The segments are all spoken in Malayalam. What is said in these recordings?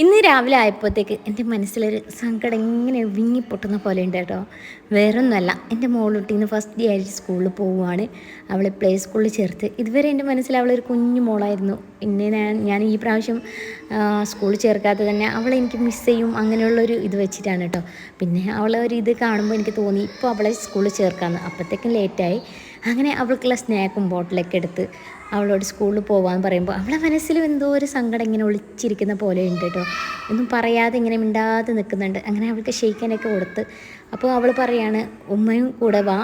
ഇന്ന് രാവിലെ ആയപ്പോഴത്തേക്ക് എന്റെ മനസ്സിലൊരു സങ്കടം ഇങ്ങനെ വിങ്ങിപ്പൊട്ടുന്ന പോലെ ഉണ്ട് കേട്ടോ. വേറൊന്നുമല്ല എന്റെ മോളുട്ടി ഇന്ന് ഫസ്റ്റ് ഡേ ആയിട്ട് സ്കൂളിൽ പോവുകയാണ് അവളെ പ്ലേ സ്കൂളിൽ ചേർത്ത്. ഇതുവരെ എന്റെ മനസ്സിൽ അവളൊരു കുഞ്ഞു മോളായിരുന്നു. പിന്നെ ഞാൻ ഞാൻ ഈ പ്രാവശ്യം സ്കൂളിൽ ചേർക്കാതെ തന്നെ അവളെ എനിക്ക് മിസ് ചെയ്യും അങ്ങനെയുള്ളൊരു ഇത് വെച്ചിട്ടാണ് കേട്ടോ. പിന്നെ അവളെ ഒരു ഇത് കാണുമ്പോൾ എനിക്ക് തോന്നി ഇപ്പോൾ അവളെ സ്കൂളിൽ ചേർക്കാമെന്ന് അപ്പോഴത്തേക്കും ലേറ്റായി അങ്ങനെ അവൾക്കുള്ള സ്നാക്കും ബോട്ടിലൊക്കെ എടുത്ത് അവളോട് സ്കൂളിൽ പോകാൻ പറയുമ്പോൾ അവളെ മനസ്സിലും എന്തോ ഒരു സങ്കടം ഇങ്ങനെ ഒളിച്ചിരിക്കുന്ന പോലെ ഉണ്ട് കേട്ടോ. ഒന്നും പറയാതെ ഇങ്ങനെ മിണ്ടാതെ നിൽക്കുന്നുണ്ട്. അങ്ങനെ അവൾക്ക് ഷെയ്ക്കാനൊക്കെ കൊടുത്ത് അപ്പോൾ അവൾ പറയാണ് ഉമ്മയും കൂടെ വാ.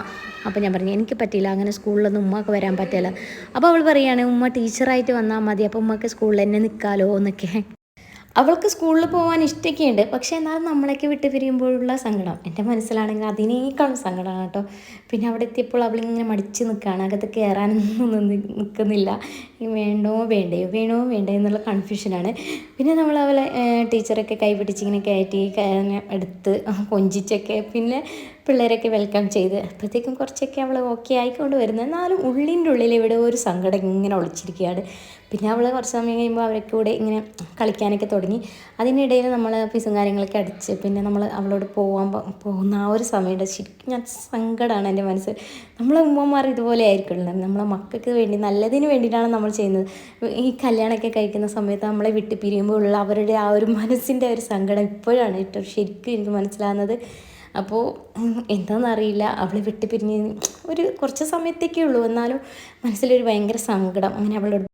അപ്പോൾ ഞാൻ പറഞ്ഞു എനിക്ക് പറ്റില്ല അങ്ങനെ സ്കൂളിലൊന്നും ഉമ്മക്ക് വരാൻ പറ്റില്ല. അപ്പോൾ അവൾ പറയാണ് ഉമ്മ ടീച്ചറായിട്ട് വന്നാൽ മതി അപ്പോൾ ഉമ്മക്ക് സ്കൂളിൽ തന്നെ നിൽക്കാലോ എന്നൊക്കെ. അവൾക്ക് സ്കൂളിൽ പോകാൻ ഇഷ്ടമൊക്കെയുണ്ട് പക്ഷേ എന്നാലും നമ്മളൊക്കെ വിട്ട് പിരിയുമ്പോഴുള്ള സങ്കടം. എന്റെ മനസ്സിലാണെങ്കിൽ അതിനേക്കാളും സങ്കടമാണ് കേട്ടോ. പിന്നെ അവിടെ എത്തിയപ്പോൾ അവളിങ്ങനെ മടിച്ച് നിൽക്കുകയാണ്. അകത്ത് കയറാനൊന്നും നിൽക്കുന്നില്ല. വേണ്ടോ വേണ്ടയോ വേണോ വേണ്ടയോ എന്നുള്ള കൺഫ്യൂഷനാണ് പിന്നെ നമ്മൾ അവളെ ടീച്ചറൊക്കെ കൈ പിടിച്ചിങ്ങനെ കയറ്റി എടുത്ത് കൊഞ്ചിച്ചൊക്കെ പിന്നെ പിള്ളേരൊക്കെ വെൽക്കം ചെയ്ത്. അപ്പോഴത്തേക്കും കുറച്ചൊക്കെ അവൾ ഓക്കെ ആയിക്കൊണ്ട് വരുന്നത് എന്നാലും ഉള്ളിന്റെ ഉള്ളിൽ ഇവിടെ ഒരു സങ്കടം ഇങ്ങനെ ഒളിച്ചിരിക്കുകയാണ്. പിന്നെ അവൾ കുറച്ച് സമയം കഴിയുമ്പോൾ അവരൊക്കെ കൂടെ ഇങ്ങനെ കളിക്കാനൊക്കെ തുടങ്ങി. അതിനിടയിൽ നമ്മൾ ഫീസും കാര്യങ്ങളൊക്കെ അടിച്ച് പിന്നെ നമ്മൾ അവളോട് പോകാൻ പോകുന്ന ആ ഒരു സമയം ശരിക്കും ഞാൻ സങ്കടമാണ് എന്റെ മനസ്സ്. നമ്മളെ ഉമ്മമാർ ഇതുപോലെ ആയിരിക്കുമല്ലോ. നമ്മളെ മക്കൾക്ക് വേണ്ടി നല്ലതിന് വേണ്ടിയിട്ടാണ് നമ്മൾ ചെയ്യുന്നത്. ഈ കല്യാണമൊക്കെ കഴിക്കുന്ന സമയത്ത് നമ്മളെ വിട്ട് പിരിയുമ്പോൾ ഉള്ള അവരുടെ ആ ഒരു മനസ്സിന്റെ ഒരു സങ്കടം ഇപ്പോഴാണ് ഏറ്റവും ശരിക്കും എനിക്ക് മനസ്സിലാകുന്നത്. അപ്പോൾ എന്താണെന്നറിയില്ല അവളെ വിട്ട് പിരിഞ്ഞ് ഒരു കുറച്ച് സമയത്തേക്കേ ഉള്ളൂ. എന്നാലും മനസ്സിലൊരു ഭയങ്കര സങ്കടം. അങ്ങനെ അവളോട്